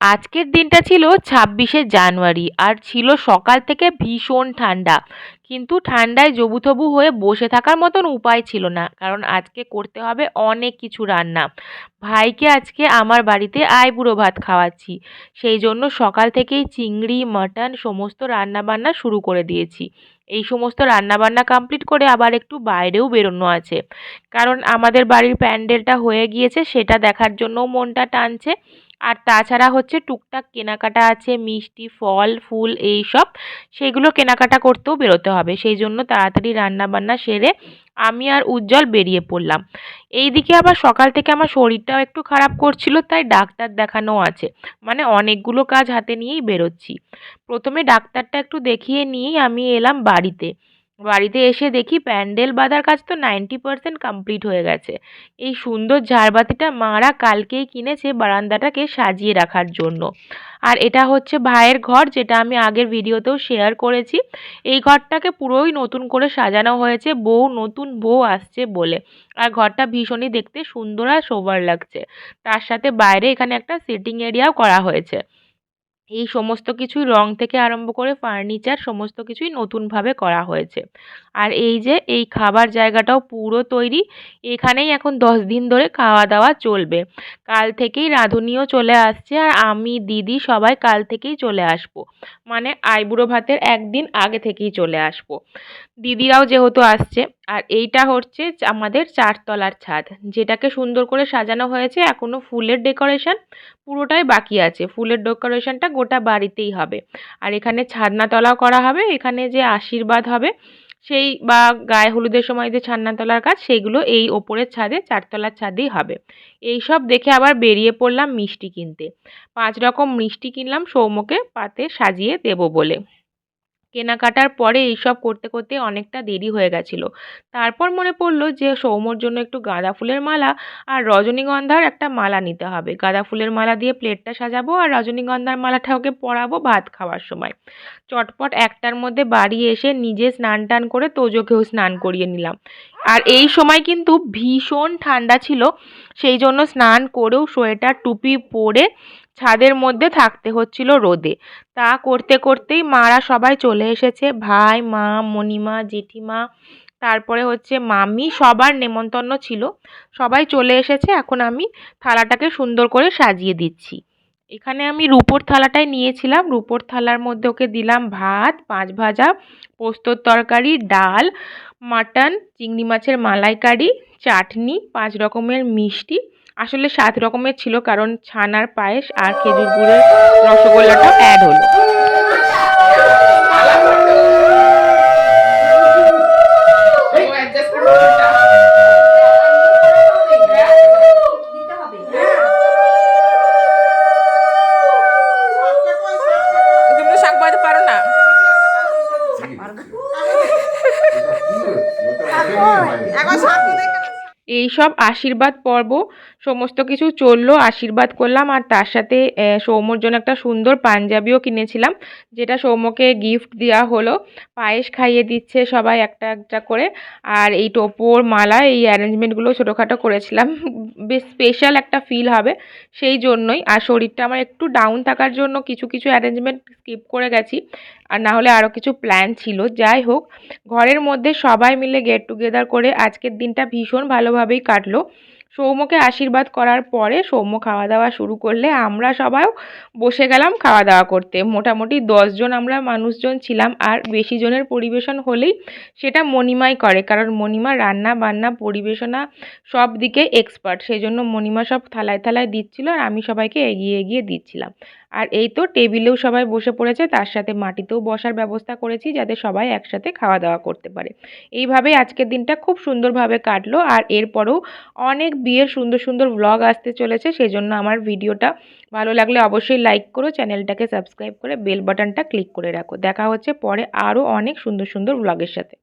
আজকের দিনটা ছিল ছাব্বিশে জানুয়ারি আর ছিল সকাল থেকে ভীষণ ঠান্ডা। কিন্তু ঠান্ডায় জবুথবু হয়ে বসে থাকার মতন উপায় ছিল না, কারণ আজকে করতে হবে অনেক কিছু রান্না। ভাইকে আজকে আমার বাড়িতে আইবুড়ো ভাত খাওয়াচ্ছি। সেই জন্য সকাল থেকেই চিংড়ি, মাটন সমস্ত রান্না বান্না শুরু করে দিয়েছি। এই সমস্ত রান্না বান্না কমপ্লিট করে আবার একটু বাইরেও বেরোনো আছে। কারণ আমাদের বাড়ির প্যান্ডেলটা হয়ে গিয়েছে, সেটা দেখার জন্যও মনটা টানছে। আর তাছাড়া হচ্ছে টুকটাক কেনাকাটা আছে, মিষ্টি, ফল, ফুল এই সব। সেগুলো কেনাকাটা করতেও বেরোতে হবে। সেই জন্য তাড়াতাড়ি রান্না বান্না সেরে আমি আর উজ্জ্বল বেরিয়ে পড়লাম। এই দিকে আবার সকাল থেকে আমার শরীরটাও একটু খারাপ করছিল, তাই ডাক্তার দেখানো আছে। মানে অনেকগুলো কাজ হাতে নিয়েই বেরোচ্ছি। প্রথমে ডাক্তারটা একটু দেখিয়ে নিয়েই আমি এলাম বাড়িতে। বাড়িতে এসে দেখি প্যান্ডেল বাঁধার কাজ তো নাইনটি পারসেন্ট কমপ্লিট হয়ে গেছে। এই সুন্দর ঝাড়বাতিটা মারা কালকেই কিনেছে বারান্দাটাকে সাজিয়ে রাখার জন্য। আর এটা হচ্ছে ভাইয়ের ঘর, যেটা আমি আগের ভিডিওতেও শেয়ার করেছি। এই ঘরটাকে পুরোই নতুন করে সাজানো হয়েছে, বউ নতুন বউ আসছে বলে। আর ঘরটা ভীষণই দেখতে সুন্দর আর সোবার লাগছে। তার সাথে বাইরে এখানে একটা সিটিং এরিয়াও করা হয়েছে। এই সমস্ত কিছুই রং থেকে আরম্ভ করে ফার্নিচার সমস্ত কিছুই নতুনভাবে করা হয়েছে। আর এই যে, এই খাবার জায়গাটাও পুরো তৈরি, এখানেই এখন দশ দিন ধরে খাওয়া দাওয়া চলবে। কাল থেকেই রাঁধুনিও চলে আসছে আর আমি, দিদি সবাই কাল থেকেই চলে আসব। মানে আইবুড়ো ভাতের একদিন আগে থেকেই চলে আসব। দিদিরাও যেহেতু আসছে আর এইটা হচ্ছে আমাদের চারতলার ছাদ, যেটাকে সুন্দর করে সাজানো হয়েছে এখনও ফুলের ডেকোরেশন পুরোটাই বাকি আছে। ফুলের ডেকোরেশনটা গোটা বাড়িতেই হবে। আর এখানে ছাদনাতলাও করা হবে, এখানে যে আশীর্বাদ হবে, সেই বা গায়ে হলুদের সময় যে ছাদনাতলার কাজ সেইগুলো এই ওপরের ছাদে, চারতলার ছাদেই হবে। এই সব দেখে আবার বেরিয়ে পড়লাম মিষ্টি কিনতে। পাঁচ রকম মিষ্টি কিনলাম সৌম্যকে পাতে সাজিয়ে দেবো বলে। কেনাকাটার পরে এইসব করতে করতে অনেকটা দেরি হয়ে গেছিল। তারপর মনে পড়ল যে, সৌম্যর জন্য একটু গাঁদা ফুলের মালা আর রজনীগন্ধার একটা মালা নিতে হবে। গাঁদা ফুলের মালা দিয়ে প্লেটটা সাজাবো আর রজনীগন্ধার মালাটা ওকে পরাবো ভাত খাওয়ার সময়। চটপট একটার মধ্যে বাড়ি এসে নিজে স্নান টান করে তোজোকেও স্নান করিয়ে নিলাম। আর এই সময় কিন্তু ভীষণ ঠান্ডা ছিল, সেই জন্য স্নান করেও সোয়েটার, টুপি পরে ছাদের মধ্যে থাকতে হচ্ছিল রোদে। তা করতে করতেই মারা সবাই চলে এসেছে। ভাই, মা, মণিমা, জেঠিমা, তারপরে হচ্ছে মামি, সবার নেমন্তন্ন ছিল। সবাই চলে এসেছে। এখন আমি থালাটাকে সুন্দর করে সাজিয়ে দিচ্ছি। এখানে আমি রুপোর থালাটাই নিয়েছিলাম। রুপোর থালার মধ্যে ওকে দিলাম ভাত, পাঁচ ভাজা, পোস্তর তরকারি, ডাল, মাটন, চিংড়ি মাছের মালাইকারি, চাটনি, পাঁচ রকমের মিষ্টি আসলে সাত রকমের ছিল কারণ ছানার পায়েস আর খেজুর গুড়ের রসগোল্লাটা অ্যাড হলো। তুমি তো শাক পারো না। এখন এই সব আশীর্বাদ পর্ব, সমস্ত কিছু চলল, আশীর্বাদ করলাম আর তার সাথে সৌম্যর জন্য একটা সুন্দর পাঞ্জাবিও কিনেছিলাম, যেটা সৌম্যকে গিফট দেওয়া হলো। পায়েস খাইয়ে দিচ্ছে সবাই একটা একটা করে, আর এই টোপর মালা, এই অ্যারেঞ্জমেন্টগুলো ছোটোখাটো করেছিলাম। বেশ স্পেশাল একটা ফিল হবে সেই জন্যই। আর শরীরটা আমার একটু ডাউন থাকার জন্য কিছু কিছু অ্যারেঞ্জমেন্ট স্কিপ করে গেছি। আর না হলে আরও কিছু প্ল্যান ছিল। যাই হোক, ঘরের মধ্যে সবাই মিলে গেট টুগেদার করে আজকের দিনটা ভীষণ ভালোভাবেই কাটলো। সৌম্যকে আশীর্বাদ করার পরে সৌম্য খাওয়া দাওয়া শুরু করলে আমরা সবাইও বসে গেলাম খাওয়া দাওয়া করতে। মোটামুটি দশজন আমরা মানুষজন ছিলাম আর বেশি জনের পরিবেশন হলেই সেটা মণিমাই করে, কারণ মণিমা রান্না বান্না পরিবেশনা সব দিকে এক্সপার্ট সেই জন্য মণিমা সব থালায় থালায় দিচ্ছিল আর আমি সবাইকে এগিয়ে এগিয়ে দিচ্ছিলাম। আর এই তো টেবিলেও সবাই বসে পড়েছে, তার সাথে মাটিতেও বসার ব্যবস্থা করেছি যাতে সবাই একসাথে খাওয়া দাওয়া করতে পারে। এইভাবেই আজকের দিনটা খুব সুন্দরভাবে কাটলো আর এরপরেও অনেক বিয়ের সুন্দর সুন্দর ব্লগ আসতে চলেছে সেই জন্য আমার ভিডিওটা ভালো লাগলে অবশ্যই লাইক করো, চ্যানেলটাকে সাবস্ক্রাইব করে বেল বাটনটা ক্লিক করে রাখো। দেখা হচ্ছে পরে আরও অনেক সুন্দর সুন্দর ব্লগের সাথে।